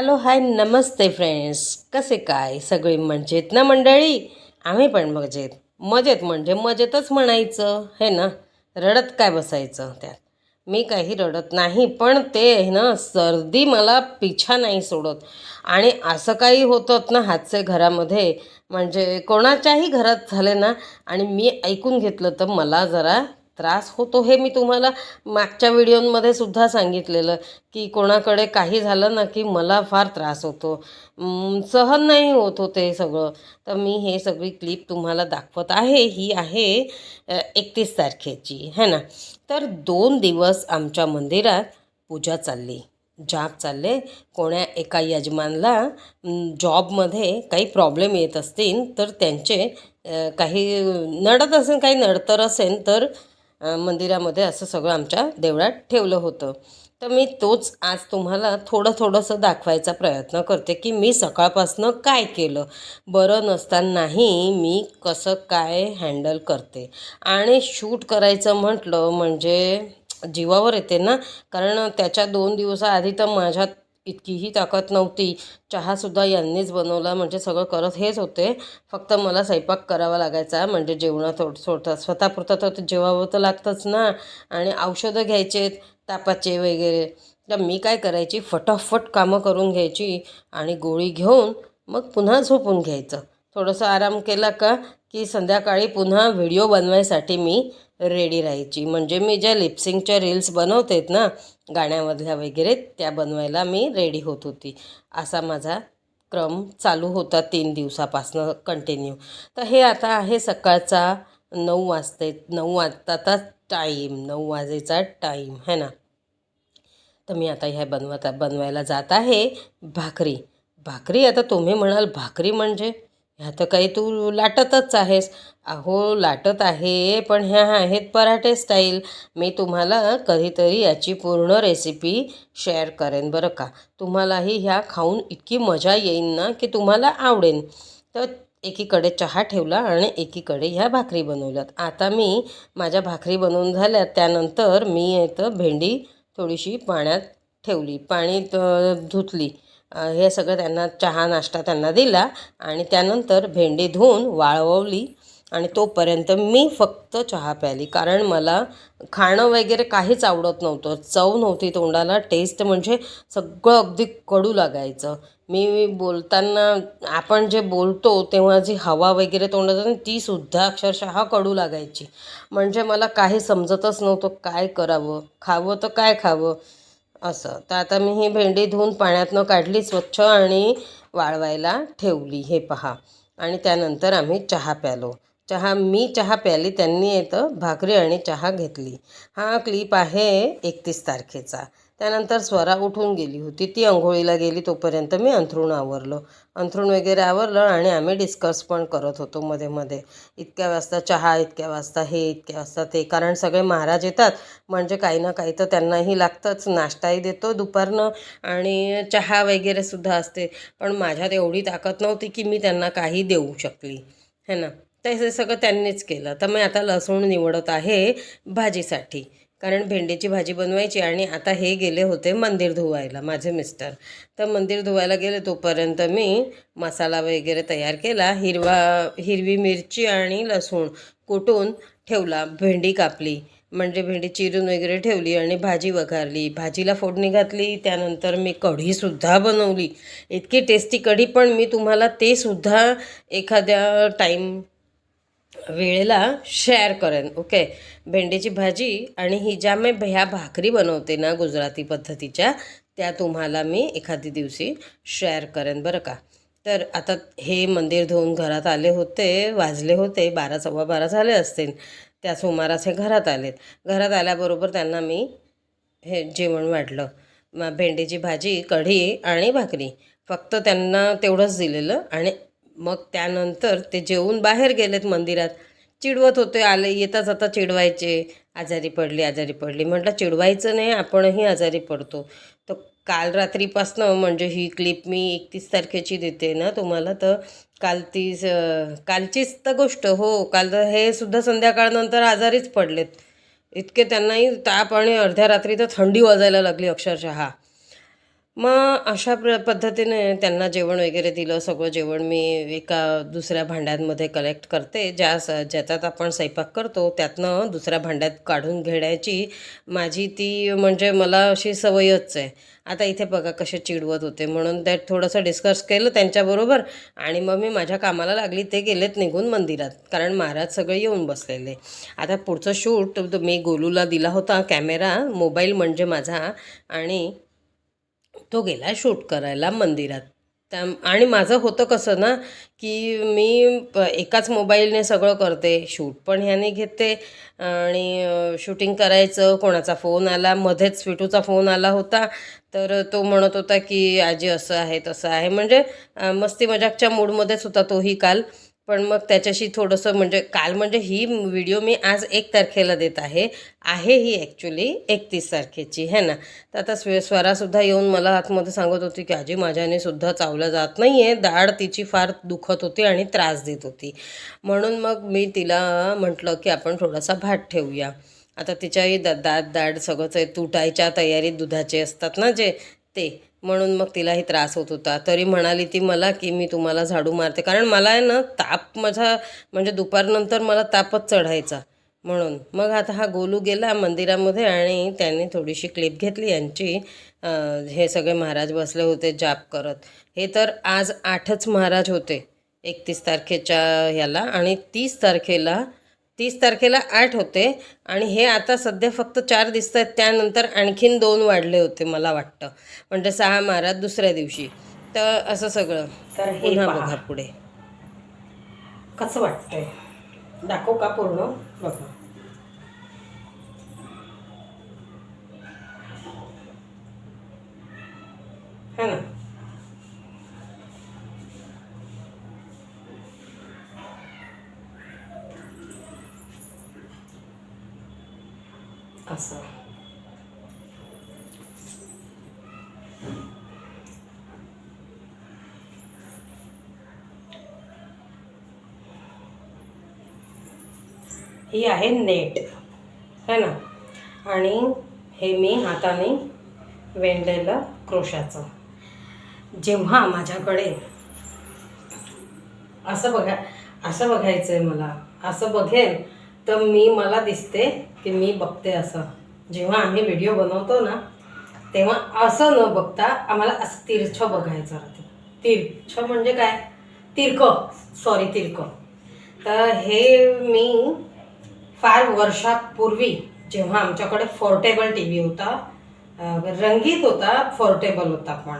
Hello hi नमस्ते friends. कसे काय? सगळे मजेत ना मंडळी? आम्ही पण मजेत. मजेत म्हणजे मजेतच म्हणायचं हे ना? रडत काय बसायचं त्यात? मी काही रडत नाही पण ते आहे ना सर्दी मला पिछा नाही सोडत. आणि असं काही होतं ना हातचे घरामध्ये. म्हणजे कोणाच्याही घरात झाले ना आणि मी ऐकून घेतलं तर मला जरा त्रास होतो हे मी तुम्हाला मागच्या व्हिडिओमध्ये सुद्धा सांगितलेलं की कोणाकडे काही झालं ना की मला फार त्रास होतो. सहन नाही होत होते सगळं. तर मी हे सगळी क्लिप तुम्हाला दाखवत आहे ही आहे एकतीस तारखेची है ना? तर दोन दिवस आमच्या मंदिरात पूजा चालली जाप चालले. कोण्या एका यजमानला जॉबमध्ये काही प्रॉब्लेम येत असतील तर त्यांचे काही नडत असेल काही नडतर असेल तर मंदिरामध्ये असं सगळं आमच्या देवळात ठेवलं होतं. तर मी तोच आज तुम्हाला थोडं थोडंसं दाखवायचा प्रयत्न करते की मी सकाळपासनं काय केलं. बरं नसतानाही मी कसं काय हँडल करते. आणि शूट करायचं म्हटलं म्हणजे जीवावर येते ना. कारण त्याच्या दोन दिवसाआधी तर माझ्यात इतकीही ताकद नव्हती. चहासुद्धा यांनीच बनवला. म्हणजे सगळं करत हेच होते. फक्त मला स्वयंपाक करावा लागायचा. म्हणजे जेवणात थोड सोडतात स्वतःपुरतं तर जेवावं तर लागतंच ना. आणि औषधं घ्यायचे तापाचे वगैरे. तर मी काय करायची? फटाफट कामं करून घ्यायची आणि गोळी घेऊन मग पुन्हा झोपून घ्यायचं. थोडंसं आराम केला का की संध्याकाळी पुन्हा व्हिडिओ बनवायसाठी मी रेडी राहायची. म्हणजे मी ज्या लिप्सिंगच्या रील्स बनवतेत ना गाण्यामधल्या वगैरे त्या बनवायला मी रेडी होत होती. असा माझा क्रम चालू होता तीन दिवसापासनं कंटिन्यू तर हे आता आहे सकाळचा नऊ वाजते नऊ वाजताचा टाईम नऊ वाजेचा टाईम है ना? तर मी आता ह्या बनवता बनवायला जात आहे भाकरी. भाकरी आता तुम्ही म्हणाल भाकरी म्हणजे? ह्या तर काही तू लाटतच आहेस. अहो लाटत आहे पण ह्या आहेत पराठे स्टाईल. मी तुम्हाला कधीतरी याची पूर्ण रेसिपी शेअर करेन बरं का. तुम्हालाही ह्या खाऊन इतकी मजा येईन ना की तुम्हाला आवडेन. तर एकीकडे चहा ठेवला आणि एकीकडे ह्या भाकरी बनवल्यात. आता मी माझ्या भाकरी बनवून झाल्या त्यानंतर मी इथं भेंडी थोडीशी पाण्यात ठेवली पाणी धुतली. हे सगळं त्यांना चहा नाश्ता त्यांना दिला आणि त्यानंतर भेंडी धुवून वाळवली आणि तोपर्यंत मी फक्त चहा प्याली. कारण मला खाणं वगैरे काहीच आवडत नव्हतं. चव नव्हती तोंडाला. टेस्ट म्हणजे सगळं अगदी कडू लागायचं. मी बोलताना आपण जे बोलतो तेव्हा जी हवा वगैरे तोंडात येते ना, ती अक्षरशः कडू लागायची. म्हणजे मला काही समजतच नव्हतं काय करावं खावं तर काय खावं. असं. तर आता मी ही भेंडी धुवून पाण्यातनं काढली स्वच्छ आणि वाळवायला ठेवली. हे पहा. आणि त्यानंतर आम्ही चहा प्यालो. चहा मी चहा प्याली त्यांनी येतं भाकरी आणि चहा घेतली. हा क्लिप आहे एकतीस तारखेचा. त्यानंतर स्वरा उठून गेली होती. ती अंघोळीला गेली तोपर्यंत मी अंथरूण आवरलं. अंथरूण वगैरे आवरलं आणि आम्ही डिस्कस पण करत होतो मध्ये मध्ये. इतक्या वाजता चहा इतक्या वाजता हे इतक्या वाजता ते. कारण सगळे महाराज येतात. म्हणजे काही ना काही तर त्यांनाही लागतंच. नाश्ताही देतो दुपारनं आणि चहा वगैरे सुद्धा असते. पण माझ्यात एवढी ताकद नव्हती की मी त्यांना काही देऊ शकली. है ना? तर हे सगळं त्यांनीच केलं. तर मी आता लसूण निवडत आहे भाजीसाठी. कारण भेंडीची भाजी बनवायची आणि आता हे गेले होते मंदिर धुवायला माझे मिस्टर. तर मंदिर धुवायला गेले तोपर्यंत मी मसाला वगैरे तयार केला हिरवा हिरवी मिरची आणि लसूण कुटून ठेवला भेंडी कापली. म्हणजे भेंडी चिरून वगैरे ठेवली आणि भाजी वघारली. भाजीला फोडणी घातली त्यानंतर मी कढीसुद्धा बनवली. इतकी टेस्टी कढी पण मी तुम्हाला ते सुद्धा एखाद्या टाईम वेळेला शेअर करेन ओके भेंडीची भाजी आणि ही ज्या मी ह्या भाकरी बनवते ना गुजराती पद्धतीच्या त्या तुम्हाला मी एखादी दिवशी शेअर करेन बरं का? तर आता हे मंदिर धुवून घरात आले होते वाजले होते बारा सव्वा बारा झाले असतील. त्या सुमारास हे घरात आलेत. घरात आल्याबरोबर त्यांना मी हे जेवण वाढलं मग भेंडीची भाजी कढी आणि भाकरी. फक्त त्यांना तेवढंच दिलेलं आणि मग त्यानंतर ते जेवून बाहेर गेलेत मंदिरात. चिडवत होते आले येता जाता चिडवायचे. आजारी पडली आजारी पडली. म्हटलं चिडवायचं नाही आपणही आजारी पडतो. तर काल रात्रीपासनं म्हणजे ही क्लिप मी एकतीस तारखेची देते ना तुम्हाला तर काल ती कालचीच तर गोष्ट हो. काल तर हे सुद्धा संध्याकाळनंतर आजारीच पडलेत. इतके त्यांनाही ताप आणि अर्ध्या रात्री तर थंडी वाजायला लागली अक्षरशः. मग अशा प्र पद्धतीने त्यांना जेवण वगैरे दिलं सगळं जेवण मी एका दुसऱ्या भांड्यांमध्ये कलेक्ट करते. ज्या स ज्याच्यात आपण स्वयंपाक करतो त्यातनं दुसऱ्या भांड्यात काढून घेण्याची माझी ती म्हणजे मला अशी सवयच आहे. आता इथे बघा कसे चिडवत होते. म्हणून त्यात थोडंसं डिस्कस केलं त्यांच्याबरोबर आणि मग मी माझ्या कामाला लागली. ते गेलेत निघून मंदिरात. कारण महाराज सगळे येऊन बसलेले. आता पुढचं शूट मी गोलूला दिला होता कॅमेरा मोबाईल म्हणजे माझा आणि तो गेला शूट करायला मंदिरात. त्या आणि माझं होतं कसं ना की मी प- एकाच मोबाईलने सगळं करते शूट पण ह्याने घेते आणि शूटिंग करायचं कोणाचा फोन आला मध्येच स्वीटूचा फोन आला होता तर तो म्हणत होता की आजी असं आहे तसं आहे. म्हणजे मस्ती मजाकच्या मूडमध्येच होता तोही काल. पण मग त्याच्याशी थोडंसं म्हणजे काल म्हणजे ही व्हिडिओ मी आज एक तारखेला देत आहे. आहे ही ॲक्च्युली एकतीस तारखेची है ना? तर आता स्व स्वरासुद्धा येऊन मला आतमध्ये सांगत होती की आजी माझ्याने सुद्धा चावलं जात नाही आहे दाढ तिची फार दुखत होती आणि त्रास देत होती. म्हणून मग मी तिला म्हटलं की आपण थोडासा भात ठेवूया. आता तिच्याही दा दात दाढ सगळंच आहे. तुटायच्या तयारीत दुधाचे असतात ना जे ते. म्हणून मग तिलाही त्रास होत होता. तरी म्हणाली ती मला की मी तुम्हाला झाडू मारते. कारण मला आहे ना ताप माझा म्हणजे दुपारनंतर मला तापच चढायचा. म्हणून मग आता हा गोलू गेला मंदिरामध्ये आणि त्याने थोडीशी क्लिप घेतली. यांची हे सगळे महाराज बसले होते जाप करत. हे तर आज आठच महाराज होते. एकतीस तारखेच्या ह्याला आणि तीस तारखेला तीस तारखेला आठ होते आणि हे आता सध्या फक्त चार दिसत आहेत त्यानंतर आणखीन दोन वाढले होते मला वाटतं. म्हणजे सहा महाराज दुसऱ्या दिवशी. तर असं सगळं. तर हे पुन्हा. बघा पुढे. कसं वाटतंय? दाखव का पूर्ण? बघा. है ना? ही आहे नेट. है ना? आणि हे मी हाताने वेंडलेलं क्रोशाचं. जेव्हा माझ्याकडे असं बघा असं बघायचं आहे मला असं बघेन तर मी मला दिसते की मी बघते असं. जेव्हा आम्ही व्हिडिओ बनवतो ना तेव्हा असं न बघता आम्हाला असं तिरछ बघायचं राहते. तिरछ म्हणजे काय? तिरकं. सॉरी तिरकं. तर हे मी फार वर्षापूर्वी जेव्हा आमच्याकडे फोर्टेबल टी व्ही होता रंगीत होता फोर्टेबल होता पण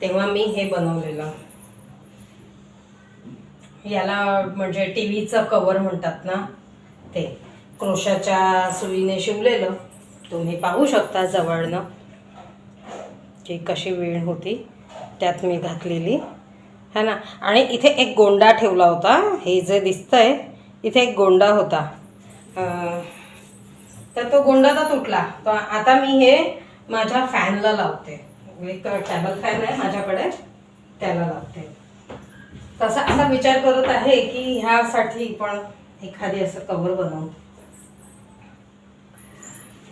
तेव्हा मी हे बनवलेलं. याला म्हणजे टी व्हीचं कवर म्हणतात ना ते. क्रोशाच्या सुईने शिवलेलं. तुम्ही पाहू शकता जवळनं की कशी वीण होती. त्यात मी घातलेली. है ना? आणि इथे एक गोंडा ठेवला होता. हे जे दिसतंय इथे एक गोंडा होता. तर तो गोंडाचा तुटला. तर आता मी हे माझ्या फॅनला लावते. एक टेबल फॅन आहे माझ्याकडे त्याला लावते. तसा असा विचार करत आहे की ह्यासाठी पण एखादी असं कवर बनवू.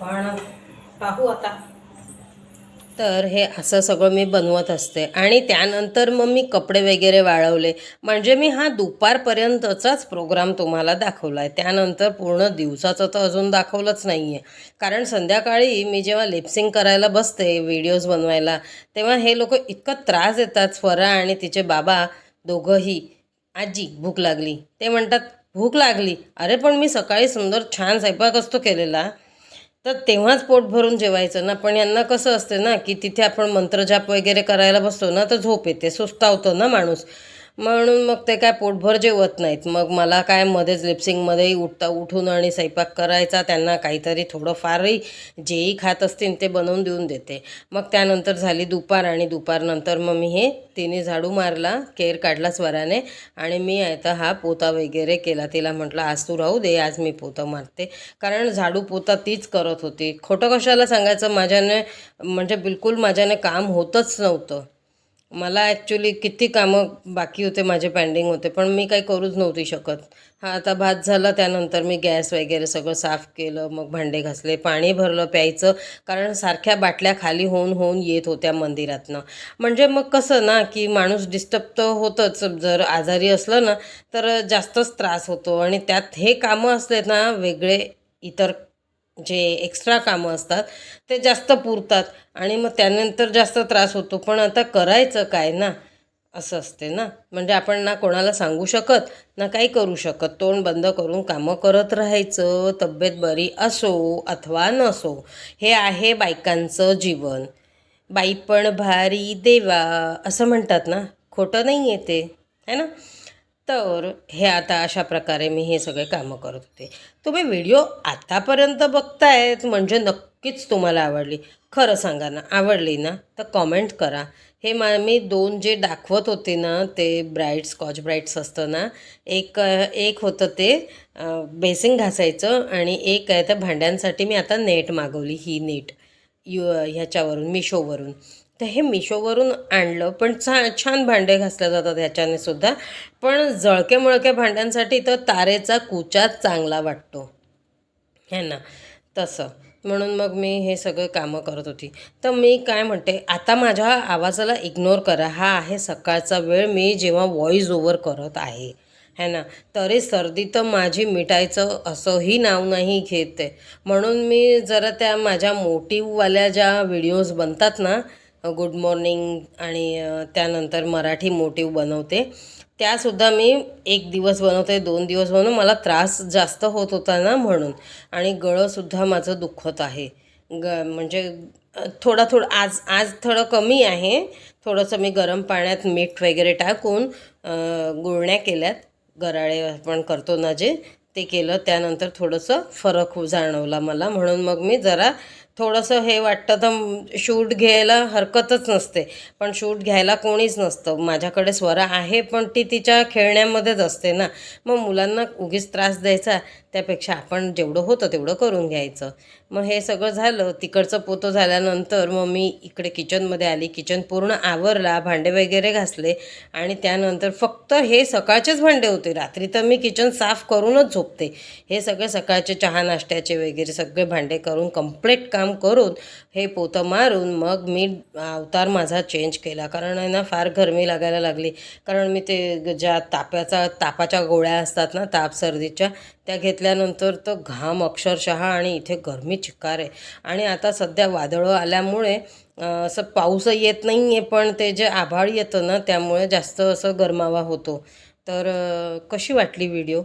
पण पाहू आता. तर हे असं सगळं मी बनवत असते. आणि त्यानंतर मग मी कपडे वगैरे वाळवले. म्हणजे मी हा दुपारपर्यंतचाच प्रोग्राम तुम्हाला दाखवला आहे त्यानंतर पूर्ण दिवसाचं तर अजून दाखवलंच नाही आहे कारण संध्याकाळी मी जेव्हा लिप्सिंग करायला बसते व्हिडिओज बनवायला तेव्हा हे लोक इतकं त्रास देतात स्वरा आणि तिचे बाबा दोघंही. आजी भूक लागली. ते म्हणतात भूक लागली. अरे पण मी सकाळी सुंदर छान स्वयंपाक असतो केलेला. तर तेव्हाच पोट भरून जेवायचं ना. पण यांना कसं असतं ना की तिथे आपण मंत्रजाप वगैरे करायला बसतो ना तर झोप येते. सुस्तावतो ना माणूस. म्हणून मग ते काय पोटभर जेवत नाहीत. मग मला काय मध्येच लिप्सिंगमध्येही उठता उठून आणि स्वयंपाक करायचा त्यांना काहीतरी थोडंफारही जेही खात असतील ते बनवून देऊन देते. मग त्यानंतर झाली दुपार आणि दुपारनंतर मग मी हे तिने झाडू मारला केर काढला स्वराने आणि मी आता हा पोता वगैरे केला. तिला म्हटलं आज तू राहू दे आज मी पोतं मारते. कारण झाडू पोता तीच करत होती. खोटं कशाला सांगायचं? माझ्याने म्हणजे बिलकुल माझ्याने काम होतच नव्हतं. मला ॲक्च्युली किती कामं बाकी होते माझे पेंडिंग होते पण मी काही करूच नव्हती शकत. हा आता भात झाला त्यानंतर मी गॅस वगैरे सगळं साफ केलं मग भांडे घासले पाणी भरलं प्यायचं कारण सारख्या बाटल्या खाली होऊन होऊन येत होत्या मंदिरातनं. म्हणजे मग कसं ना की माणूस डिस्टर्ब तर होतंच. जर आजारी असलं ना तर जास्तच त्रास होतो. आणि त्यात हे कामं असले ना वेगळे इतर जे एक्स्ट्रा कामं असतात ते जास्त पुरतात आणि मग त्यानंतर जास्त त्रास होतो. पण आता करायचं काय ना? असं असते ना? म्हणजे आपण ना कोणाला सांगू शकत ना काही करू शकत. तोंड बंद करून कामं करत राहायचं तब्येत बरी असो अथवा नसो. हे आहे बायकांचं जीवन. बाई पण भारी देवा असं म्हणतात ना? खोटं नाही येते है ना? तर हे आता अशा प्रकारे मी हे सगळे कामं करत होते. तुम्ही व्हिडिओ आतापर्यंत बघतायत म्हणजे नक्कीच तुम्हाला आवडली. खरं सांगा ना आवडली ना? तर कॉमेंट करा. हे मा मी दोन जे दाखवत होते ना ते ब्राईट स्कॉच ब्राईट्स असतं ना एक एक होतं ते बेसिंग घासायचं आणि एक आहे त्या भांड्यांसाठी मी आता नेट मागवली ही नेट. यू ह्याच्यावरून मिशोवरून. तर हे मिशोवरून आणलं. पण छा छान भांडे घासल्या जातात ह्याच्याने सुद्धा. पण जळके मळके भांड्यांसाठी तर तारेचा कुचा चांगला वाटतो. है ना? तसं. म्हणून मग मी हे सगळं कामं करत होती. तर मी काय म्हणते आता माझ्या आवाजाला इग्नोर करा. हा आहे सकाळचा वेळ. मी जेव्हा व्हॉईस ओव्हर करत आहे. है ना? तरी सर्दी तर माझी मिटायचं असंही नाव नाही घेते. म्हणून मी जरा त्या माझ्या मोटिववाल्या ज्या व्हिडिओज बनतात ना गुड मॉर्निंग आणि त्यानंतर मराठी मोटिव बनवते. त्यासुद्धा मी एक दिवस बनवते दोन दिवस बनवून मला त्रास जास्त होत होता ना म्हणून. आणि गळंसुद्धा माझं दुखत आहे. ग म्हणजे थोडा थोडं आज आज थोडं कमी आहे. थोडंसं मी गरम पाण्यात मीठ वगैरे टाकून गुळण्या केल्यात. गराळे आपण करतो ना जे ते केलं. त्यानंतर थोडंसं फरक जाणवला मला. म्हणून मग मी जरा थोडंसं हे वाटतं तर शूट घ्यायला हरकतच नसते. पण शूट घ्यायला कोणीच नसतं. माझ्याकडे स्वरा आहे पण ती तिच्या खेळण्यामध्येच असते ना. मग मुलांना उगीच त्रास द्यायचा. त्यापेक्षा आपण जेवढं होतं तेवढं करून घ्यायचं. मग हे सगळं झालं. तिकडचं पोतं झाल्यानंतर मग मी इकडे किचनमध्ये आली. किचन पूर्ण आवरला भांडे वगैरे घासले. आणि त्यानंतर फक्त हे सकाळचेच भांडे होते. रात्री तर मी किचन साफ करूनच झोपते. हे सगळे सकाळचे चहा नाश्त्याचे वगैरे सगळे भांडे करून कंप्लीट काम करून हे पोतं मारून मग मी अवतार माझा चेंज केला. कारण आहे ना फार गरमी लागायला लागली. कारण मी ते ज्या ताप्याचा तापाच्या गोळ्या असतात ना ताप सर्दीच्या त्या घेतल्यानंतर तर घाम अक्षरशः आणि इथे गरमी चिकार आहे. आणि आता सध्या वादळं आल्यामुळे असं पाऊस येत नाही आहे पण ते जे आभाळ येतं ना त्यामुळे जास्त असं गरमावा होतो. तर कशी वाटली व्हिडिओ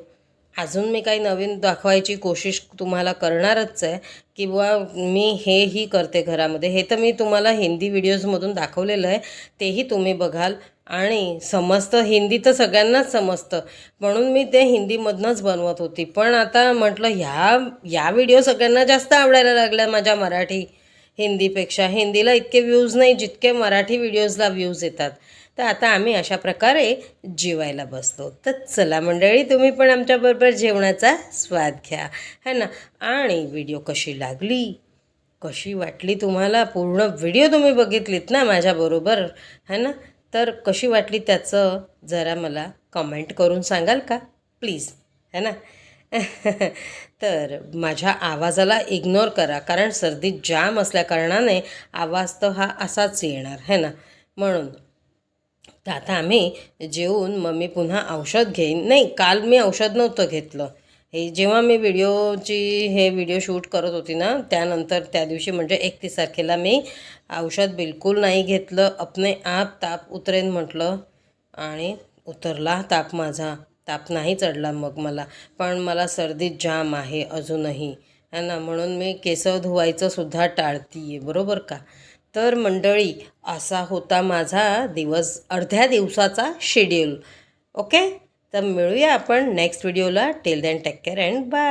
अजून मी काही नवीन दाखवायची कोशिश तुम्हाला करणारच आहे किंवा मी हेही करते घरामध्ये. हे तर मी तुम्हाला हिंदी व्हिडिओजमधून दाखवलेलं आहे तेही तुम्ही बघाल. आणि समजतं हिंदी तर सगळ्यांनाच समजतं. म्हणून मी ते हिंदीमधनंच बनवत होती. पण आता म्हटलं ह्या या व्हिडिओ सगळ्यांना जास्त आवडायला लागल्या माझ्या मराठी हिंदीपेक्षा. हिंदीला इतके व्ह्यूज नाही जितके मराठी व्हिडिओजला व्ह्यूज येतात. तर आता आम्ही अशा प्रकारे जेवायला बसतो. तर चला मंडळी तुम्ही पण आमच्याबरोबर जेवणाचा स्वाद घ्या. है ना? आणि व्हिडिओ कशी लागली? कशी वाटली तुम्हाला? पूर्ण व्हिडिओ तुम्ही बघितलीत ना माझ्याबरोबर है ना? तर कशी वाटली त्याचं? जरा मला कमेंट करून सांगाल का? प्लीज है ना? तर माझ्या आवाजाला इग्नोर करा कारण सर्दी जाम असल्याकारणाने आवाज तर हा असाच येणार. है ना? म्हणून तर आता आम्ही जेवून मग मी पुन्हा औषध घेईन. नाही काल मी औषध नव्हतं घेतलं. हे जेव्हा मी व्हिडिओची हे व्हिडिओ शूट करत होती ना त्यानंतर त्या दिवशी म्हणजे एकतीस तारखेला मी औषध बिलकुल नाही घेतलं. अपने आप ताप उतरेन म्हटलं आणि उतरला ताप माझा. ताप नाही चढला मग मला. पण मला सर्दी जाम आहे अजूनही. है ना? म्हणून मी केस धुवायचं सुद्धा टाळती आहे बरोबर का? तर मंडळी असा होता माझा दिवस अर्ध्या दिवसाचा शेड्यूल ओके तर मिळूया आपण नेक्स्ट व्हिडिओला till then take care and bye